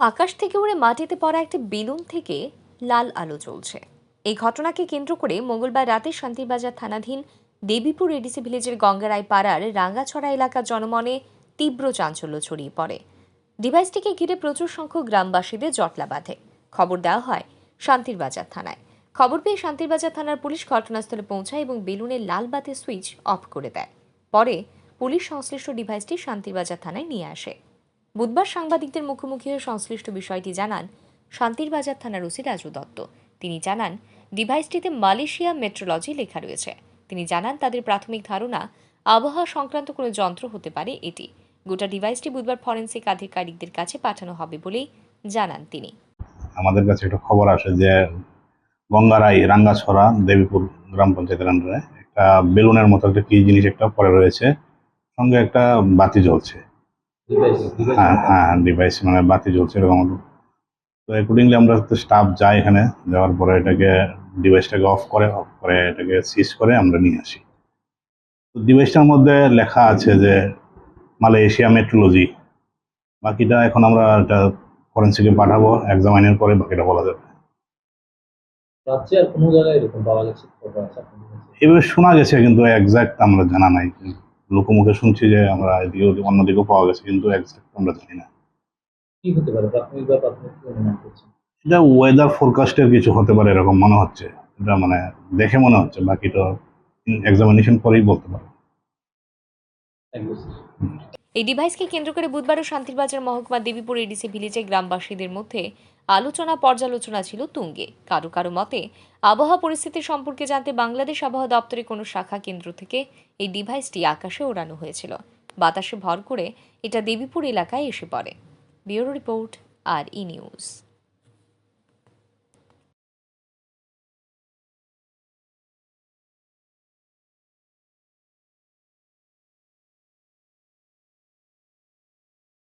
আকাশ থেকে উড়ে মাটিতে পড়া একটি বেলুন থেকে লাল আলো জ্বলছে। এই ঘটনাকে কেন্দ্র করে মঙ্গলবার রাতে শান্তিবাজার থানাধীন দেবীপুর এডিসি ভিলেজের গঙ্গারায় পাড়ার রাঙ্গাছড়া এলাকার জনমনে তীব্র চাঞ্চল্য ছড়িয়ে পড়ে। ডিভাইসটিকে ঘিরে প্রচুর সংখ্যক গ্রামবাসীদের জটলা বাঁধে। খবর দেওয়া হয় শান্তির বাজার থানায়। খবর পেয়ে শান্তির বাজার থানার পুলিশ ঘটনাস্থলে পৌঁছায় এবং বেলুনের লাল বাতির সুইচ অফ করে দেয়। পরে পুলিশ সংশ্লিষ্ট ডিভাইসটি শান্তির বাজার থানায় নিয়ে আসে। বুধবার সাংবাদিকদের মুখোমুখি হয়ে সংশ্লিষ্ট বিষয়টি জানান শান্তির বাজার থানার ওসি রাজু দত্ত। তিনি জানান, ডিভাইসটিতে মালয়েশিয়া মেট্রোলজি লেখা রয়েছে। তিনি জানান, তাদের প্রাথমিক ধারণা, আবহাওয়া সংক্রান্ত কোনো যন্ত্র হতে পারে এটি। গোটা ডিভাইসটি বুধবার ফরেন্সিক আধিকারিকদের কাছে পাঠানো হবে বলেই জানান তিনি। আমাদের কাছে একটা খবর আসে যে গঙ্গারাই রাঙ্গাছড়া দেবীপুর গ্রাম পঞ্চায়েতের আন্ডারে একটা বেলুনের মতো একটা কি জিনিস একটা পড়ে রয়েছে। সঙ্গে একটা বাতি জ্বলছে। হ্যাঁ হ্যাঁ ডিভাইস মানে বাতি জ্বলছে এরকম তো অ্যাকর্ডিংলি আমরা স্টাফ যাই এখানে যাওয়ার পরে এটাকে ডিভাইসটাকে অফ করে অফ করে এটাকে সিজ করে আমরা নিয়ে আসি। তো ডিভাইসটার মধ্যে লেখা আছে যে মালয়েশিয়া মেট্রোলজি বাকিটা এখন আমরা এটা ফরেন্সিকে পাঠাবো এক্সামাইনের পরে বাকিটা বলা যাবে? এভাবে শোনা গেছে কিন্তু একজাক্ট আমরা জানা নাই। লোকমুখে শুনছি যে আমরা এদিকে অন্যদিকেও পাওয়া গেছে কিন্তু একজাক্ট আমরা জানি না। কি হতে পারে? প্রাথমিক বা প্রাথমিক অনুমান করছেন? এটা ওয়েদার ফোরকাস্টের কিছু হতে পারে এরকম মনে হচ্ছে। এটা মানে দেখে মনে হচ্ছে বাকি তো এক্সামিনেশন পরেই বলতে পারব। এই ডিভাইসকে কেন্দ্র করে বুধবারও শান্তিরবাজার মহকুমা দেবীপুর এডিসি ভিলেজে গ্রামবাসীদের মধ্যে আলোচনা, পর্যালোচনা ছিল তুঙ্গে। কারও কারও মতে, আবহাওয়া পরিস্থিতি সম্পর্কে জানতে বাংলাদেশ আবহাওয়া দপ্তরের কোনো শাখা কেন্দ্র থেকে এই ডিভাইসটি আকাশে ওড়ানো হয়েছিল। বাতাসে ভর করে এটা দেবীপুর এলাকায় এসে পড়ে। Bureau report, R E news.